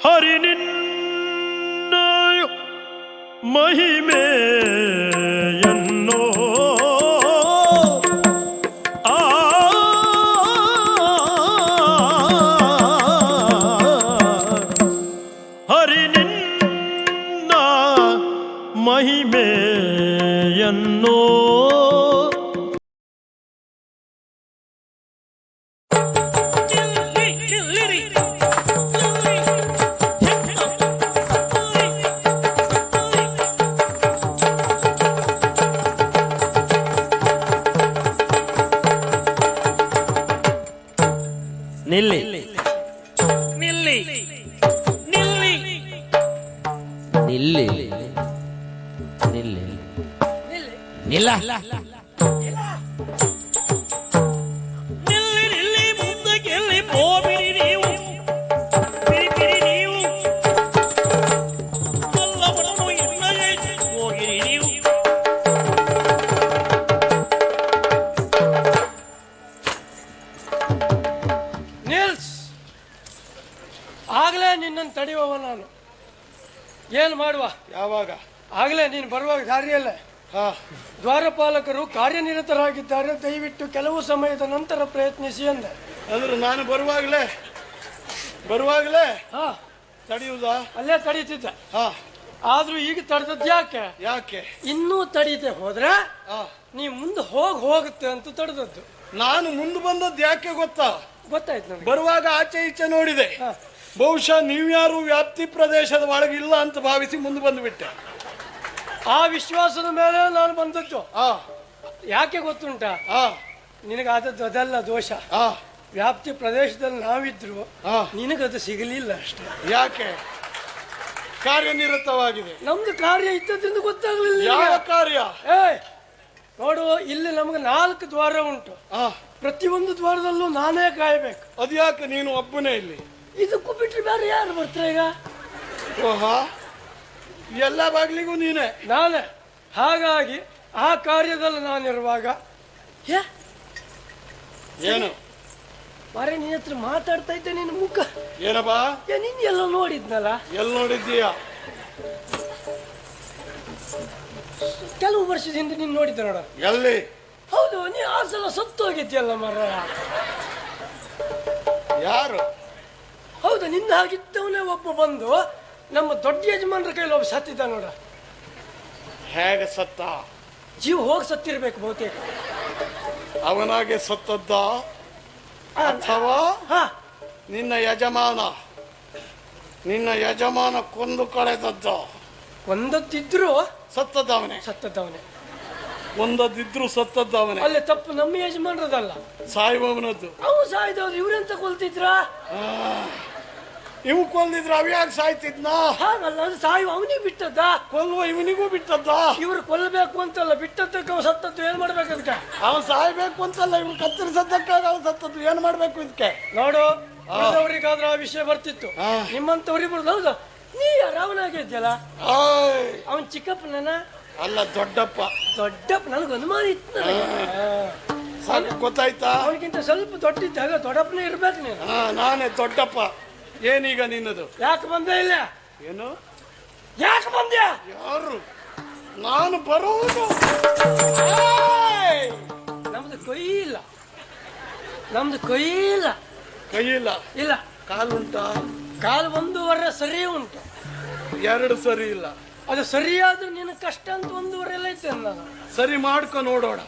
ಹರಿ ನಿನ್ನ ಮಹಿಮೆಯನ್ನು ಕಾರ್ಯನಿರತರಾಗಿದ್ದಾರೆ. ದಯವಿಟ್ಟು ಕೆಲವು ಸಮಯದ ನಂತರ ಪ್ರಯತ್ನಿಸಿ ಅಂದೆ ಅಂದ್ರೆ ನಾನು ಬರುವಾಗಲೇ ಬರುವಾಗಲೇ ಹಾ. ತಡೆಯುವುದಾ? ಅಲ್ಲೇ ತಡೀತಿದ್ದೆ. ಹಾ. ಆದ್ರೂ ಈಗ ತಡೆದದ್ದು ಯಾಕೆ? ಯಾಕೆ? ಇನ್ನೂ ತಡೀತೆ ಹೋದ್ರೆ ಹಾ. ನೀ ಮುಂದೆ ಹೋಗ್ ಹೋಗುತ್ತೆ ಅಂತ ತಡೆದದ್ದು. ನಾನು ಮುಂದೆ ಬಂದದ್ದು ಯಾಕೆ ಗೊತ್ತಾ? ಗೊತ್ತಾಯ್ತು ನನಗೆ. ಬರುವಾಗ ಆಚೆ ಈಚೆ ನೋಡಿದೆ. ಹಾ. ಬಹುಶಃ ನೀವ್ಯಾರು ವ್ಯಾಪ್ತಿ ಪ್ರದೇಶದ ಒಳಗೆ ಇಲ್ಲ ಅಂತ ಭಾವಿಸಿ ಮುಂದೆ ಬಂದುಬಿಟ್ಟೆ. ಆ ವಿಶ್ವಾಸದ ಮೇಲೆ ನಾನು ಬಂದದ್ದು. ಆ ಯಾಕೆ ಗೊತ್ತುಂಟಾ? ಆ. ನಿನಗಾದದ್ದು ಅದಲ್ಲ ದೋಷ. ಆ. ವ್ಯಾಪ್ತಿ ಪ್ರದೇಶದಲ್ಲಿ ನಾವಿದ್ರು ಆ. ನಿನಗದು ಸಿಗಲಿಲ್ಲ ಅಷ್ಟೇ. ಯಾಕೆ? ಕಾರ್ಯನಿರತವಾಗಿದೆ ನಮ್ದು ಕಾರ್ಯ ಇದ್ದದ್ರಿಂದ ಗೊತ್ತಾಗಲಿಲ್ಲ ಯಾವ ಕಾರ್ಯ? ನೋಡು ಇಲ್ಲಿ ನಮ್ಗೆ ನಾಲ್ಕು ದ್ವಾರ ಉಂಟು. ಪ್ರತಿಯೊಂದು ದ್ವಾರದಲ್ಲೂ ನಾನೇ ಕಾಯ್ಬೇಕು. ಅದ್ಯಾಕೆ ನೀನು ಒಬ್ಬನೇ ಇಲ್ಲಿ. ಇದಕ್ಕೂ ಬಿಟ್ಟರೆ ಬೇರೆ ಯಾರು ಬರ್ತಾರೆ ಈಗ? ಓಹಾ. ಎಲ್ಲ ಬಾಗ್ಲಿಗೂ ನೀನೆ. ನಾನೇ. ಹಾಗಾಗಿ ಆ ಕಾರ್ಯದಲ್ಲಿ ನಾನಿರುವಾಗ ಏನು? ಮಾರೇ ನಿನ್ನ ಹತ್ರ ಮಾತಾಡ್ತಾ ಇದ್ದೆ ನಿನ್ನ ಮುಖ. ಏನಪ್ಪಾ? ಏ ನಿನ್ನ ಎಲ್ಲ ನೋಡಿದ್ನಲ್ಲ? ಎಲ್ಲಿ ನೋಡಿದ್ದೀಯ? ಕೆಲವು ವರ್ಷದ ಹಿಂದೆ ನೀನು ನೋಡಿದ್ದೆ ನೋಡ. ಎಲ್ಲಿ? ಹೌದು ನೀ ಆ ಸಲ ಸತ್ತು ಹೋಗಿದ್ಯಲ್ಲ ಮರ ಯಾರು? ಹೌದು ನಿನ್ನ ಹಾಗಿದ್ದವನೇ ಒಬ್ಬ ಬಂದು ನಮ್ಮ ದೊಡ್ಡ ಯಜಮಾನರ ಕೈಲಿ ಒಬ್ಬ ಸತ್ತಿದ್ದ ನೋಡ. ಹೇಗೆ ಸತ್ತ? ಜೀವ ಹೋಗಿ ಸತ್ತಿರ್ಬೇಕು ಬಹುತೇಕ. ಅವನಾಗೆ ಸತ್ತದ್ದ ಅಥವಾ ಹಾ. ನಿನ್ನ ಯಜಮಾನ ನಿನ್ನ ಯಜಮಾನ ಕೊಂದು ಕಳೆದದ್ದ. ಒಂದದ್ದಿದ್ರು ಸತ್ತದ್ದವನೇ. ಸತ್ತದ್ದವನೇ. ಒಂದದ್ದಿದ್ರು ಸತ್ತದ್ದವನೇ. ಅಲ್ಲೇ ತಪ್ಪು ನಮ್ಮ ಯಜಮಾನರದಲ್ಲ. ಸಾಯುವವನದ್ದು ಅವು ಸಾಯ್ದವ್ರು ಇವ್ರೆಂತ ಕೊಲ್ತಿದ್ರ? ಇವು ಕೊಲ್ಲಿದ್ರು ಅವ್ಯಾಗ ಸಾಯ್ತಿದ್ನ? ಹಾಗಲ್ಲ ಅದು ಸಾಯುವ ಅವನಿಗೆ ಬಿಟ್ಟದ್ದ? ಕೊಲ್ಲುವ ಇವನಿಗೂ ಬಿಟ್ಟದ್ದ? ಇವ್ರು ಕೊಲ್ಲಬೇಕು ಅಂತಲ್ಲ ಬಿಟ್ಟದ್ದಕ್ಕೆ ಅವ್ನು ಸತ್ತದ್ದು ಏನ್ ಮಾಡ್ಬೇಕು ಅದಕ್ಕೆ ಅವ್ನು ಸಾಯ್ಬೇಕು ಅಂತಲ್ಲ ಇವ್ನು ಕತ್ತರಿಸದ್ದಕ್ಕಾಗ ಅವನು ಸತ್ತದ್ದು ಏನ್ ಮಾಡ್ಬೇಕು ಇದಕ್ಕೆ? ನೋಡು ಅವರಿಗಾದ್ರೆ ಆ ವಿಷಯ ಬರ್ತಿತ್ತು. ನಿಮ್ಮಂತವ್ರಿ ನಿಮ್ಮಂತವ್ರಿಗೆ ಬರೋದು ಹೌದು. ನೀ ರಾವಣಾಗಿದ್ಯಲ್ಲ ಅವನ್ ಚಿಕ್ಕಪ್ಪನ ಅಲ್ಲ ದೊಡ್ಡಪ್ಪ. ದೊಡ್ಡಪ್ಪ ನನಗೆ ಅನುಮಾನ ಇತ್ತು ನನಗೆ. ಸಾಕು ಗೊತ್ತಾಯ್ತಾ? ಅವನಿಗಿಂತ ಸ್ವಲ್ಪ ದೊಡ್ಡಿದ್ದಾಗ ದೊಡ್ಡಪ್ಪನೇ ಇರ್ಬೇಕು ನೀನು. ನಾನೇ ದೊಡ್ಡಪ್ಪ. ಏನೀಗ ನಿನ್ನದು? ಯಾಕೆ ಬಂದೆ ಇಲ್ಲ? ಏನು? ಯಾಕೆ ಬಂದ್ಯಾ? ಯಾರು? ನಾನು ಬರುವುದು! ನಮ್ದು ಕೈ ಇಲ್ಲ. ನಮ್ದು ಕೈ ಇಲ್ಲ. ಕೈ ಇಲ್ಲ. ಕಾಲುಂಟಾ ಕಾಲು ಒಂದೂವರೆ ಸರಿ ಉಂಟು. ಎರಡು ಸರಿ ಇಲ್ಲ. ಅದು ಸರಿಯಾದ್ರೂ ನಿನ್ನ ಕಷ್ಟ ಅಂತ ಒಂದೂವರೆ ಎಲ್ಲ ಐತೆ ನಾನು. ಸರಿ ಮಾಡ್ಕೊ ನೋಡೋಣ.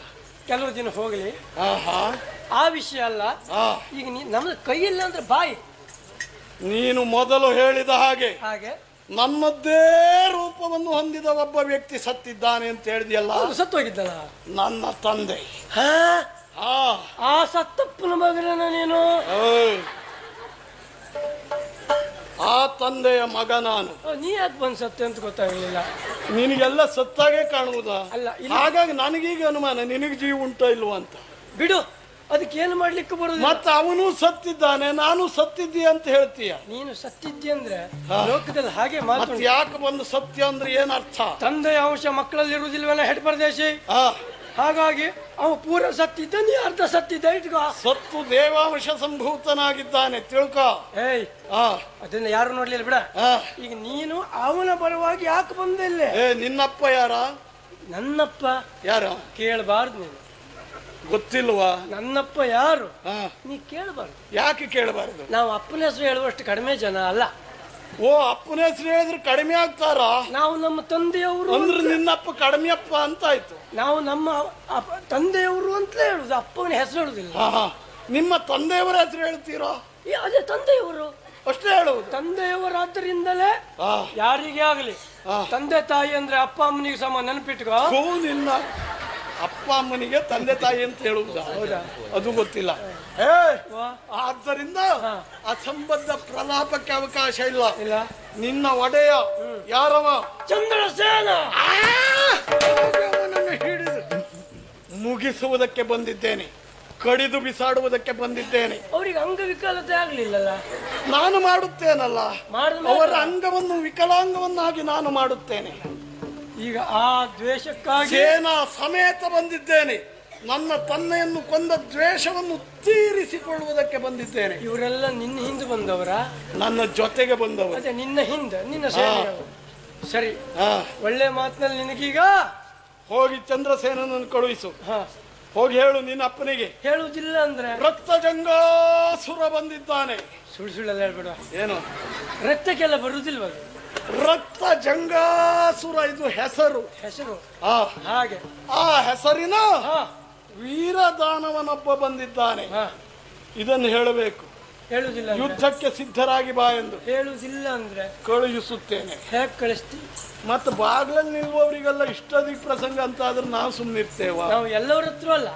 ಕೆಲವು ದಿನ ಹೋಗ್ಲಿ. ಆಹಾ. ಆ ವಿಷಯ ಅಲ್ಲ. ಈಗ ನೀ ನಮ್ದು ಕೈ ಇಲ್ಲ ಅಂದ್ರೆ ಬಾಯಿ. ನೀನು ಮೊದಲು ಹೇಳಿದ ಹಾಗೆ ಹಾಗೆ. ನನ್ನದ್ದೇ ರೂಪವನ್ನು ಹೊಂದಿದ ಒಬ್ಬ ವ್ಯಕ್ತಿ ಸತ್ತಿದ್ದಾನೆ ಅಂತ ಹೇಳಿದ್ಯಲ್ಲ? ಸತ್ತು ಹೋಗಿದ್ದಲ್ಲ? ನನ್ನ ತಂದೆ. ಹಾ? ಆ ಆ ಸತ್ತಪ್ಪನ ಮಗನ ನೀನು? ಏಯ್. ಆ ತಂದೆಯ ಮಗ ನಾನು. ನೀ ಯಾಕೆ ಬಂದ್ ಸತ್ತೆ ಅಂತ ಗೊತ್ತಾಗಲಿಲ್ಲ. ನಿನಗೆಲ್ಲ ಸತ್ತಾಗೆ ಕಾಣುವುದಾ? ಅಲ್ಲ, ಇಲ್ಲ. ಹಾಗಾಗಿ ನನಗೀಗ ಅನುಮಾನ ನಿನಗೆ ಜೀವ ಉಂಟ ಇಲ್ವಾ ಅಂತ? ಬಿಡು. ಅದಕ್ಕೆ ಏನು ಮಾಡ್ಲಿಕ್ಕೆ ಬರೋದು ಮತ್ತೆ ಅವನು ಸತ್ತಿದ್ದಾನೆ ನಾನು ಸತ್ತಿದ್ದೀಯ ಅಂತ ಹೇಳ್ತೀಯ? ನೀನು ಸತ್ತಿದ್ದಿ ಅಂದ್ರೆ. ಲೋಕದಲ್ಲಿ ಹಾಗೆ ಮಾತು ಯಾಕೆ ಬಂದು ಸತ್ಯ ಅಂದ್ರೆ ಏನ್ ಅರ್ಥ ತಂದೆ ಅಂಶ ಮಕ್ಕಳಲ್ಲಿ ಇರುವುದಿಲ್ವಲ್ಲ ಹೆಡ್ ಪರದೇಶಿ? ಆ ಹಾಗಾಗಿ ಅವ ಪೂರ ಸತ್ತಿದ್ದ ನೀ ಅರ್ಧ ಸತ್ತಿದ್ದ. ಇಟ್ಕೋ. ಸತ್ತು ದೇವಾಂಶ ಸಂಭೂತನಾಗಿದ್ದಾನೆ ತಿಳ್ಕೊ. ಏಯ್ ಆ ಅದನ್ನ ಯಾರು ನೋಡ್ಲಿಲ್ಲ ಬಿಡ. ಆ. ಈಗ ನೀನು ಅವನ ಪರವಾಗಿ ಯಾಕೆ ಬಂದಿಲ್ಲ? ಏ ನಿನ್ನಪ್ಪ ಯಾರ? ನನ್ನಪ್ಪ. ಯಾರ? ಕೇಳಬಾರ್ದು ನೀನು. ಗೊತ್ತಿಲ್ವಾ? ನನ್ನಪ್ಪ ಯಾರು? ನೀ ಕೇಳಬಾರ್ದು. ಯಾಕೆ ಕೇಳಬಾರದು? ನಾವು ಅಪ್ಪನ ಹೆಸರು ಹೇಳುವಷ್ಟು ಕಡಿಮೆ ಜನ ಅಲ್ಲ. ಓ ಅಪ್ಪನ ಹೆಸರು ಹೇಳಿದ್ರೆ ಕಡಿಮೆ ಆಗ್ತಾರ? ನಾವು ನಮ್ಮ ತಂದೆಯವರು ಅಂದ್ರೆ ನಿನ್ನಪ್ಪ ಕಡಿಮೆ ಅಪ್ಪ ಅಂತ ಆಯ್ತು ನಾವು ನಮ್ಮ ತಂದೆಯವರು ಅಂತಲೇ ಹೇಳುದು. ಅಪ್ಪನ ಹೆಸರು ಹೇಳುದಿಲ್ಲ. ನಿಮ್ಮ ತಂದೆಯವರ ಹೆಸರು ಹೇಳ್ತೀರೋ? ಅದೇ ತಂದೆಯವರು. ಅಷ್ಟೇ ಹೇಳುವುದು. ತಂದೆಯವರಾದ್ರಿಂದಲೇ ಯಾರಿಗೆ ಆಗಲಿ? ತಂದೆ ತಾಯಿ ಅಂದ್ರೆ ಅಪ್ಪ ಅಮ್ಮನಿಗೆ ಸಮ ನೆನಪಿಟ್ಕೋ. ಹೌದಿಲ್ಲ ನಿನ್ನ ಅಪ್ಪ ಅಮ್ಮನಿಗೆ ತಂದೆ ತಾಯಿ ಅಂತ ಹೇಳುವುದ? ಅದು ಗೊತ್ತಿಲ್ಲ. ಆದ್ದರಿಂದ. ಅಸಂಬದ್ಧ ಪ್ರಲಾಪಕ್ಕೆ ಅವಕಾಶ ಇಲ್ಲ. ಇಲ್ಲ. ನಿನ್ನ ಒಡೆಯ ಯಾರವ? ಚಂದ್ರಸೇನ! ಮುಗಿಸುವುದಕ್ಕೆ ಬಂದಿದ್ದೇನೆ. ಕಡಿದು ಬಿಸಾಡುವುದಕ್ಕೆ ಬಂದಿದ್ದೇನೆ. ಅವರಿಗೆ ಅಂಗವಿಕಲತೆ ಆಗ್ಲಿಲ್ಲಲ್ಲ? ನಾನು ಮಾಡುತ್ತೇನಲ್ಲ? ಅವರ ಅಂಗವನ್ನು ವಿಕಲಾಂಗವನ್ನಾಗಿ ನಾನು ಮಾಡುತ್ತೇನೆ. ಈಗ ಆ ದ್ವೇಷಕ್ಕಾಗಿ ಸೇನಾ ಸಮೇತ ಬಂದಿದ್ದೇನೆ. ನನ್ನ ತನ್ನೆಯನ್ನು ಕೊಂದ ದ್ವೇಷವನ್ನು ತೀರಿಸಿಕೊಳ್ಳುವುದಕ್ಕೆ ಬಂದಿದ್ದೇನೆ. ಇವರೆಲ್ಲ ನಿನ್ನ ಹಿಂದೆ ಬಂದವರ? ನನ್ನ ಜೊತೆಗೆ ಬಂದವರು. ಅದೇ ನಿನ್ನ ಹಿಂದೆ ನಿನ್ನ ಸೇನೆಯವರು. ಸರಿ. ಹಾ. ಒಳ್ಳೆ ಮಾತಿನಲ್ಲಿ ನಿನಗೀಗ? ಹೋಗಿ ಚಂದ್ರಸೇನನ್ನು ಕಳುಹಿಸು. ಹಾ. ಹೋಗಿ ಹೇಳು ನಿನ್ನ ಅಪ್ಪನಿಗೆ. ಹೇಳುವುದಿಲ್ಲ ಅಂದ್ರೆ? ರಕ್ತಜಂಗಾಸುರ ಬಂದಿದ್ದಾನೆ. ಸುಳ್ಳು ಸುಳ್ಳೆಲ್ಲ ಹೇಳ್ಬೇಡ. ಏನು? ರಕ್ತಕ್ಕೆಲ್ಲ ಬರುವುದಿಲ್ವ ಅದು? ರಕ್ತ ಜಂಗಾಸುರ ಇದು ಹೆಸರು. ಹೆಸರು. ಆ ಹಾಗೆ. ಆ ಹೆಸರಿನ ವೀರ ವೀರದಾನವನೊಬ್ಬ ಬಂದಿದ್ದಾನೆ. ಇದನ್ನು ಹೇಳಬೇಕು. ಹೇಳುವುದಿಲ್ಲ ಯುದ್ಧಕ್ಕೆ ಸಿದ್ಧರಾಗಿ ಬಾ ಎಂದು. ಹೇಳುವುದಿಲ್ಲ ಅಂದ್ರೆ. ಕಳುಹಿಸುತ್ತೇನೆ. ಹೇಗ್ ಕಳಿಸ್ತೀವಿ ಮತ್ತೆ ಬಾಗ್ಲಲ್ಲಿ ನಿಲ್ಲುವವರಿಗೆಲ್ಲ ಇಷ್ಟದಿ ಪ್ರಸಂಗ ಅಂತ ಆದ್ರೆ ನಾವು ಸುಮ್ಮನಿರ್ತೇವ ನಾವು ಎಲ್ಲವರ ಹತ್ರ ಅಲ್ಲ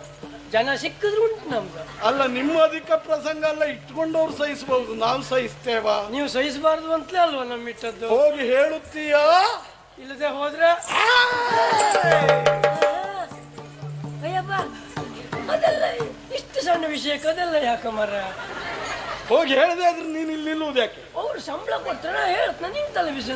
ಜನ ಸಿಕ್ಕಿದ್ರು ಉಂಟು ನಮ್ದು. ಅಲ್ಲ ನಿಮ್ಮ ಅಧಿಕ ಪ್ರಸಂಗ ಎಲ್ಲ ಇಟ್ಕೊಂಡವ್ರು ಸಹಿಸಬಹುದು ನಾವು ಸಹಿಸ್ತೇವ? ನೀವು ಸಹಿಸಬಾರ್ದು ಅಂತಲೇ ಅಲ್ವಾ ನಮ್ಮ ಇಟ್ಟದ್ದು? ಹೋಗಿ ಹೇಳುತ್ತೀಯಾ? ಇಲ್ಲದೆ ಹೋದ್ರೆ? ಅಯ್ಯಪ್ಪ ಅದೆಲ್ಲ ಇಷ್ಟು ಸಣ್ಣ ವಿಷಯಕ್ಕೆ ಅದೆಲ್ಲ ಯಾಕೆ ಮರ? ಹೋಗಿ ಹೇಳದೆ ಆದ್ರೆ ನೀನು ಇಲ್ಲಿ ನಿಲ್ಲುವುದು ಯಾಕೆ? ಅವ್ರು ಸಂಬಳ ಕೊಡ್ತಾರ ಹೇಳ್ತಾನೆ ನಿಂತಲ್ಲ ತಲೆ ವಿಷಯ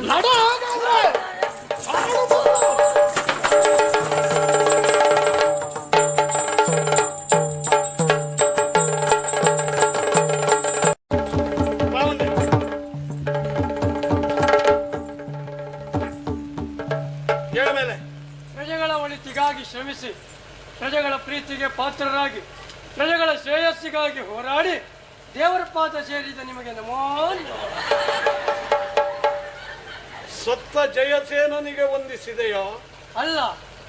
ಪ್ರಜೆಗಳ ಪಾತ್ರರಾಗಿ ಪ್ರಜೆಗಳ ಶ್ರೇಯಸ್ಸಿಗಾಗಿ ಹೋರಾಡಿ ದೇವರ ಪಾದ ಸೇರಿದ ನಿಮಗೆ ನಮೋ. ಸತ್ತ ಜಯಸೇನನಿಗೆ ವಂದಿಸಿದೆಯೋ? ಅಲ್ಲ.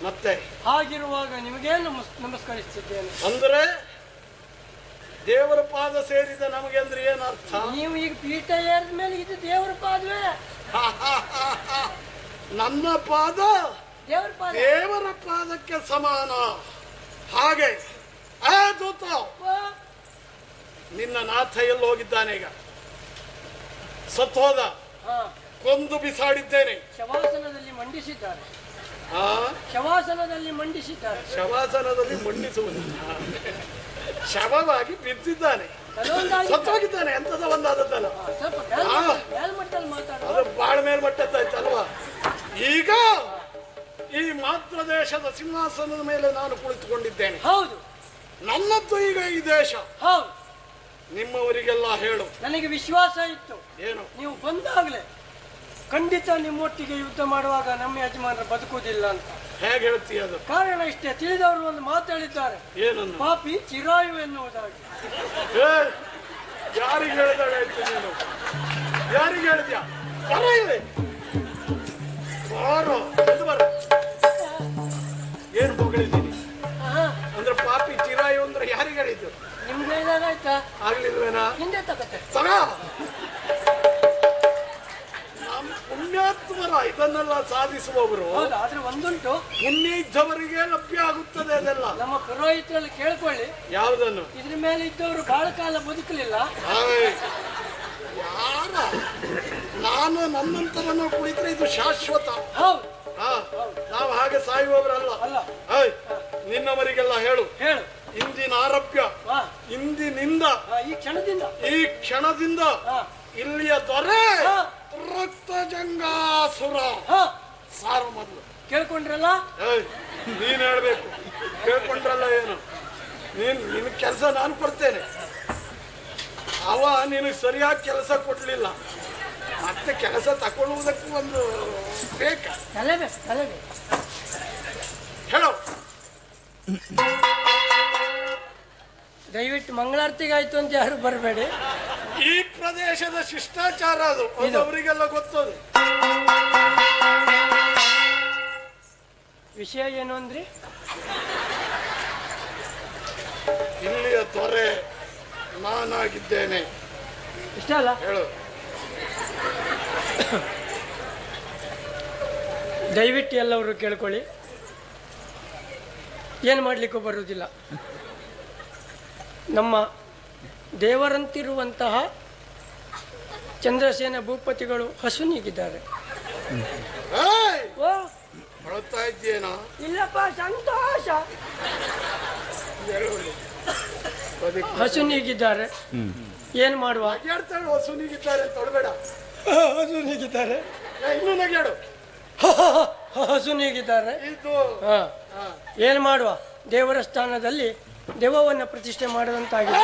ಮತ್ತೆ? ಹಾಗಿರುವಾಗ ನಿಮಗೆ ನಮಸ್ ನಮಸ್ಕರಿಸುತ್ತಿದ್ದೇನೆ ಅಂದ್ರೆ ದೇವರ ಪಾದ ಸೇರಿದ ನಮಗೆ ಅಂದ್ರೆ ಏನು ಅರ್ಥ? ನೀವು ಈಗ ಪೀಠ ಏರಿದ ಮೇಲೆ ಇದು ದೇವರ ಪಾದವೇ? ನನ್ನ ಪಾದ ದೇವರ ಪಾದ. ದೇವರ ಪಾದಕ್ಕೆ ಸಮಾನ. ಹಾಗೆ ಆ ದೂತ ನಿನ್ನ ನಾಥ ಎಲ್ಲಿ ಹೋಗಿದ್ದಾನೆ ಈಗ? ಸತ್ತೋದ ಹಾ, ಕೊಂದು ಬಿಸಾಡಿದ್ದೇನೆ. ಶವಾಸನದಲ್ಲಿ ಮಂಡಿಸಿದ್ದಾರೆ. ಆ? ಶವಾಸನದಲ್ಲಿ ಮಂಡಿಸಿದ್ದಾರೆ. ಶವಾಸನದಲ್ಲಿ ಮಂಡಿಸುವುದು. ಶವವಾಗಿ ಬಿದ್ದಿದ್ದಾನೆ. ಸತ್ತೋಗಿದ್ದಾನೆ ಎಂತದ ಒಂದಾದದ್ದಲ್ಲ. ಅದು ಬಾಳ ಮೇಲ್ಮಟ್ಟದ್ದಾಯ್ತಲ್ವಾ? ಈಗ ಈ ಮಾತೃ ದೇಶದ ಸಿಂಹಾಸನದ ಮೇಲೆ ನಾನು ಕುಳಿತುಕೊಂಡಿದ್ದೇನೆ. ಹೌದು. ನನ್ನದ್ದು ಈಗ ಈ ದೇಶ. ಹೌದು. ನಿಮ್ಮವರಿಗೆಲ್ಲ ಹೇಳು. ನನಗೆ ವಿಶ್ವಾಸ ಇತ್ತು. ಏನು? ನೀವು ಬಂದಾಗಲೇ ಖಂಡಿತ ನಿಮ್ಮೊಟ್ಟಿಗೆ ಯುದ್ಧ ಮಾಡುವಾಗ ನಮ್ಮ ಯಜಮಾನರು ಬದುಕುವುದಿಲ್ಲ ಅಂತ. ಹೇಗೆ ಹೇಳ್ತೀಯ ಅದು? ಕಾರಣ ಇಷ್ಟೇ ತಿಳಿದವರು ಒಂದು ಮಾತಾಡಿದ್ದಾರೆ ಏನನ್ನು? ಪಾಪಿ ಚಿರಾಯು ಎನ್ನುವುದಾಗಿ. ಏ, ಯಾರಿಗೆ ಹೇಳಿದಾಗಾಯ್ತು ನೀನು? ಯಾರಿಗೆ ಹೇಳಿದ್ಯಾ? ಬರ ಇಲ್ಲಿ ಬಾರೋ ಎದ್ದು ಬರ ಹೊಗಳಿದ್ದೀನಿ ಅಂದ್ರೆ ಪಾಪಿ ಚಿರಾಯು ಅಂದ್ರೆ ಯಾರಿಗೆ ಹೇಳಿದ್ದು ನಿಮ್ಗೆ ಇದಾಗಾಯ್ತಾ ಆಗ್ಲಿಲ್ವೇನಾ? ಹಿಂದೆ ತಗತ್ತೆ ಸರ ನಮ್ಮ ಪುಣ್ಯಾತ್ಮರ ಇದನ್ನೆಲ್ಲ ಸಾಧಿಸುವವರು ಹೌದು ಆದ್ರೆ ಒಂದುಂಟು. ಪುಣ್ಯ ಇದ್ದವರಿಗೆ ಲಭ್ಯ ಆಗುತ್ತದೆ ಅದೆಲ್ಲ. ನಮ್ಮ ಪುರೋಹಿತರಲ್ಲಿ ಕೇಳ್ಕೊಳ್ಳಿ. ಯಾವುದನ್ನು? ಇದ್ರ ಮೇಲೆ ಇದ್ದವರು ಬಹಳ ಕಾಲ ಬದುಕಲಿಲ್ಲ. ಯಾರ? ನಾನು ನನ್ನಂತರನ್ನು ಕುಳಿತರೆ ಇದು ಶಾಶ್ವತ. ಹೌದು. ಹಾಗೆ ಸಾಯುವವರಲ್ಲ. ಅಲ್ಲ. ಆಯ್. ನಿನ್ನವರಿಗೆಲ್ಲ ಹೇಳು. ಹೇಳು. ಇಂದಿನ ಆರೋಪ್ಯ ಹಾ. ಇಂದಿನಿಂದ ಈ ಕ್ಷಣದಿಂದ. ಈ ಕ್ಷಣದಿಂದ ಇಲ್ಲಿಯ ದೊರೆ ರಕ್ತ ಜಂಗಾಸುರ ಸಾರು. ಮೊದಲು. ಕೇಳ್ಕೊಂಡ್ರಲ್ಲ? ನೀನ್ ಹೇಳ್ಬೇಕು. ಕೇಳ್ಕೊಂಡ್ರಲ್ಲ ಏನು? ನೀನು ನಿನ್ನ ಕೆಲಸ ನಾನು ಕೊಡ್ತೇನೆ. ಅವ ನಿನಗೆ ಸರಿಯಾಗಿ ಕೆಲಸ ಕೊಡ್ಲಿಲ್ಲ. ಮತ್ತೆ ಕೆಲಸ ತಗೊಳ್ಳುವುದಕ್ಕೂ ಒಂದು ತಲೆ ಬೇಕು. ಹೇಳೋ ದಯವಿಟ್ಟು ಮಂಗಳಾರತಿಗೆ ಆಯ್ತು ಅಂತ ಯಾರು ಬರಬೇಡಿ. ಈ ಪ್ರದೇಶದ ಶಿಷ್ಟಾಚಾರ ಅದು. ಅದು. ಅವರಿಗೆಲ್ಲ ಗೊತ್ತದು. ವಿಷಯ ಏನು ಅಂದ್ರಿ? ಇಲ್ಲಿಯ ತೊರೆ ನಾನಾಗಿದ್ದೇನೆ. ಇಷ್ಟ ಅಲ್ಲ? ಹೇಳು. ದಯವಿಟ್ಟು ಎಲ್ಲವರು ಕೇಳ್ಕೊಳ್ಳಿ. ಏನು ಮಾಡಲಿಕ್ಕೂ ಬರುವುದಿಲ್ಲ ನಮ್ಮ ದೇವರಂತಿರುವಂತಹ ಚಂದ್ರಸೇನ ಭೂಪತಿಗಳು ಹಸು ನೀಗಿದ್ದಾರೆ ಏಯ್! ಓ! ಅಳ್ತಾ ಇದ್ದೀಯೇನಾ? ಇಲ್ಲಪ್ಪ ಸಂತೋಷ. ಹೇಳು. ಅದಕ್ಕೆ ಹಸು ನೀಗಿದ್ದಾರೆ ಏನು ಮಾಡುವ? ಹಸು ನೀಗಿದ್ದಾರೆ ತೊಡಬೇಡ. ಹಸು ನೀಗಿದ್ದಾರೆ. ಇನ್ನೂ ನಗ್ಯಾಡು. ಹಸು ನೀಗಿದ್ದಾರೆ. ಇದು ಹಾ. ಹಾ. ಏನು ಮಾಡುವ? ದೇವರ ಸ್ಥಾನದಲ್ಲಿ ದೇವವನ್ನು ಪ್ರತಿಷ್ಠೆ ಮಾಡಿದಂತಾಗಿದೆ.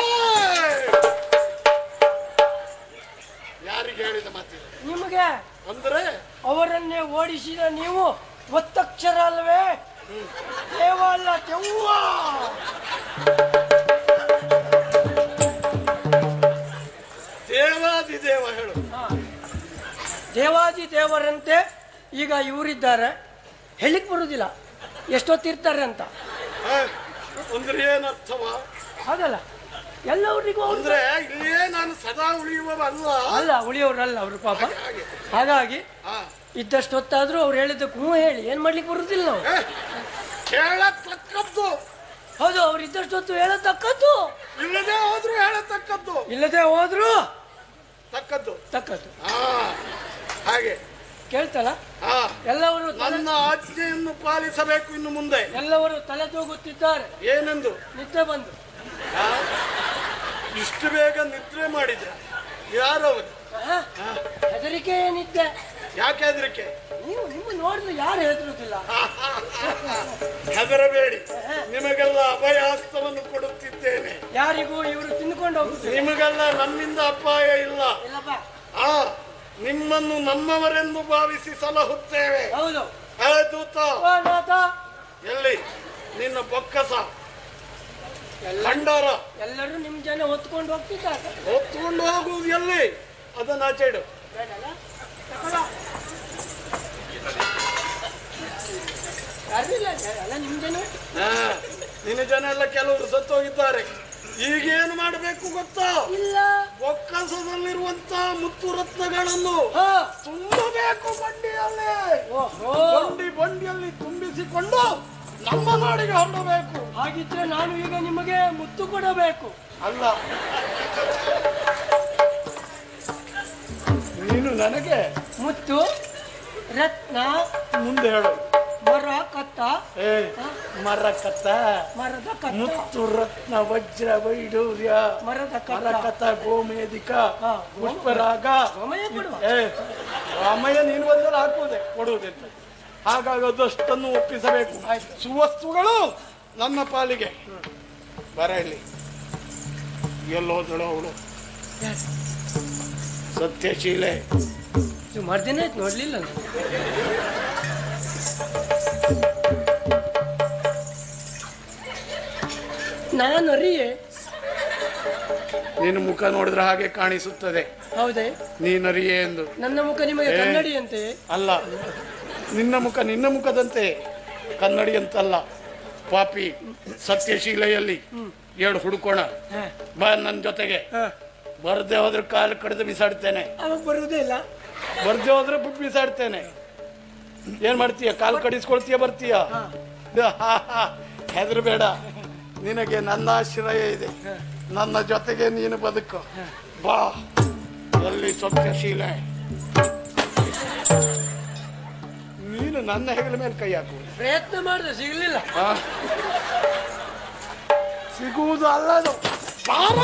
ಯಾರಿಗೆ ಹೇಳಿದ ಮಾತಿದೆ ನಿಮಗೆ? ಅಂದ್ರೆ? ಅವರನ್ನೇ ಓಡಿಸಿದ ನೀವು ಒತ್ತಕ್ಷರ ಅಲ್ವೇ ದೇವ ಅಲ್ಲ ದೇವಾದಿ ದೇವ ಹೇಳು. ದೇವಾದಿ ದೇವರಂತೆ ಈಗ ಇವರಿದ್ದಾರೆ ಹೇಳಿಕ್ ಬರುವುದಿಲ್ಲ ಎಷ್ಟೊತ್ತಿರ್ತಾರೆ ಅಂತ. ಏಯ್! ಅಂದ್ರೆ ಏನರ್ಥವ? ಹಾಗಲ್ಲ. ಎಲ್ಲವರಿಗೂ ಅಂದ್ರೆ ಇಲ್ಲಿಯೇ ನಾನು ಸದಾ ಅಲ್ಲ ಅಲ್ಲ ಉಳಿಯೋರಲ್ಲ ಅವರು ಪಾಪ. ಹಾಗೆ ಹಾಗಾಗಿ ಇದ್ದಷ್ಟೊತ್ತಾದರೂ ಇದ್ದಷ್ಟು ಹೊತ್ತಾದ್ರೂ ಅವ್ರು ಹೇಳಿದ್ದಕ್ಕೆ ಹ್ಞೂ ಹೇಳಿ. ಏನ್ ಮಾಡ್ಲಿಕ್ಕೆ ಬರುದಿಲ್ಲ ನಾವು ಹೇಳತಕ್ಕದ್ದು ಹೌದು ಅವ್ರು ಇದ್ದಷ್ಟು ಹೊತ್ತು ಹೇಳತಕ್ಕದ್ದು. ಇಲ್ಲದೆ ಹೋದ್ರು ಹೇಳತಕ್ಕದ್ದು. ಇಲ್ಲದೆ ಹೋದ್ರು ತಕ್ಕದ್ದು. ತಕ್ಕದ್ದು. ಹಾಗೆ. ಕೇಳ್ತಲ್ಲ? ಎಲ್ಲವರು ನನ್ನ ಆಜ್ಞೆಯನ್ನು ಪಾಲಿಸಬೇಕು ಇನ್ನು ಮುಂದೆ. ಎಲ್ಲವರು ತಲೆ ತೂಗುತ್ತಿದ್ದಾರೆ. ಏನೆಂದು? ನಿದ್ದೆ ಬಂದು? ಇಷ್ಟು ಬೇಗ ನಿದ್ರೆ ಮಾಡಿದ್ರೆ ಯಾರವರು? ಹೆದರಿಕೆ ಏನಿದ್ದೆ ಯಾಕೆ ಹೆದರಿಕೆ? ನೀವು ನಿಮ್ಮ ನೋಡಿದ್ರೆ ಯಾರು ಹೆದರುದಿಲ್ಲ ಹೆದರಬೇಡಿ. ನಿಮಗೆಲ್ಲ ಅಭಯಹಸ್ತವನ್ನು ಕೊಡುತ್ತಿದ್ದೇನೆ. ಯಾರಿಗೂ ಇವರು ತಿನ್ಕೊಂಡು ಹೋಗುತ್ತೆ ನಿಮಗೆಲ್ಲ ನನ್ನಿಂದ ಅಪಾಯ ಇಲ್ಲ. ಇಲ್ಲಪ್ಪ. ಆ ನಿಮ್ಮನ್ನು ನಮ್ಮವರೆಂದು ಭಾವಿಸಿ ಸಲಹುತ್ತೇವೆ. ಹೌದು. ದೂತ. ಎಲ್ಲಿ? ನಿನ್ನ ಬೊಕ್ಕಸ. ಭಂಡಾರ. ಎಲ್ಲರೂ ನಿಮ್ ಜನ ಹೊತ್ಕೊಂಡು ಹೋಗ್ತಿದ್ದಾರೆ. ಹೊತ್ಕೊಂಡು ಹೋಗುವುದು ಎಲ್ಲಿ? ಅದನ್ನ ಆಚೆ ಇಡು. ನಿನ್ನ ಜನ ಎಲ್ಲ ಕೆಲವರು ಸತ್ತೋಗಿದ್ದಾರೆ. ಈಗೇನು ಮಾಡಬೇಕು ಗೊತ್ತಾ? ಇಲ್ಲ. ಒಕ್ಕಸದಲ್ಲಿರುವಂತ ಮುತ್ತು ರತ್ನಗಳನ್ನು. ತುಂಬಬೇಕು ಬಂಡಿಯಲ್ಲಿ. ಬಂಡಿ ಬಂಡಿಯಲ್ಲಿ ತುಂಬಿಸಿಕೊಂಡು ನಮ್ಮ ನಾಡಿಗೆ ಹೊರಡಬೇಕು. ಹಾಗಿದ್ರೆ ನಾನು ಈಗ ನಿಮಗೆ ಮುತ್ತು ಕೊಡಬೇಕು. ಅಲ್ಲ. ನೀನು ನನಗೆ ಮುತ್ತು ರತ್ನ. ಮುಂದೆ ಹೇಳು. ಮರ ಕತ್ತ ಮರ ಕತ್ತ. ಮರದ ಮುತ್ತು ರತ್ನ ವಜ್ರ ವೈಡೂರ್ಯ. ಮರದ ಮರ ಕತ್ತ ಹಾ, ಪುಷ್ಪರಾಗ. ರಾಮಯ್ಯ ನೀನು ಬಂದಲ್ಲಿ ಹಾಕುವುದೇ ಕೊಡುವುದೆಂತ ಹಾಗಾಗಿ ಅದಷ್ಟನ್ನು ಒಪ್ಪಿಸಬೇಕು. ಸುವಸ್ತುಗಳು ನನ್ನ ಪಾಲಿಗೆ. ಬರ ಇಲ್ಲಿ. ಎಲ್ಲೋದಳು ಅವಳು. ಸತ್ಯಶೀಲೆ. ಸುಮಾರು ದಿನ ಆಯ್ತು ನೋಡ್ಲಿಲ್ಲ ನಾನು. ಅರಿಯೆ ನಿನ್ನ ಮುಖ ನೋಡಿದ್ರೆ ಹಾಗೆ ಕಾಣಿಸುತ್ತದೆ. ಹೌದೇ? ನೀನರಿಯೇ ಎಂದು. ನನ್ನ ಮುಖ ನಿಮಗೆ ಕನ್ನಡಿಯಂತೆ? ಕನ್ನಡಿ ಅಂತೆ ಅಲ್ಲ. ನಿನ್ನ ಮುಖ ನಿನ್ನ ಮುಖದಂತೆ. ಕನ್ನಡಿ ಅಂತಲ್ಲ ಪಾಪಿ ಸತ್ಯಶೀಲೆಯಲ್ಲಿ ಎರಡು ಹುಡುಕೋಣ. ಬಾ ನನ್ನ ಜೊತೆಗೆ. ಬರದೆ ಬರ್ದೆ ಹೋದ್ರೆ ಕಾಲು ಕಡಿದು ಬಿಸಾಡ್ತೇನೆ. ಅವಾಗ ಬರುವುದೇ ಇಲ್ಲ. ಬರ್ದೆ ಹೋದ್ರೆ ಬಿಟ್ಟು ಬಿಸಾಡ್ತೇನೆ. ಏನ್ ಮಾಡ್ತೀಯ? ಕಾಲು ಕಡಿಸ್ಕೊಳ್ತೀಯ ಬರ್ತೀಯ? ಹೆದರ್ಬೇಡ. ನಿನಗೆ ನನ್ನ ಆಶ್ರಯ ಇದೆ. ನನ್ನ ಜೊತೆಗೆ ನೀನು ಬದುಕು. ಬಾ. ಎಲ್ಲಿ ಸತ್ಯಶೀಲೆ ನೀನು ನನ್ನ ಹೆಗಲ ಮೇಲೆ ಕೈ ಹಾಕು. ಪ್ರಯತ್ನ ಮಾಡಿದ್ರೆ ಸಿಗಲಿಲ್ಲ. ಸಿಗುವುದು ಅಲ್ಲದು. ಬಾರ!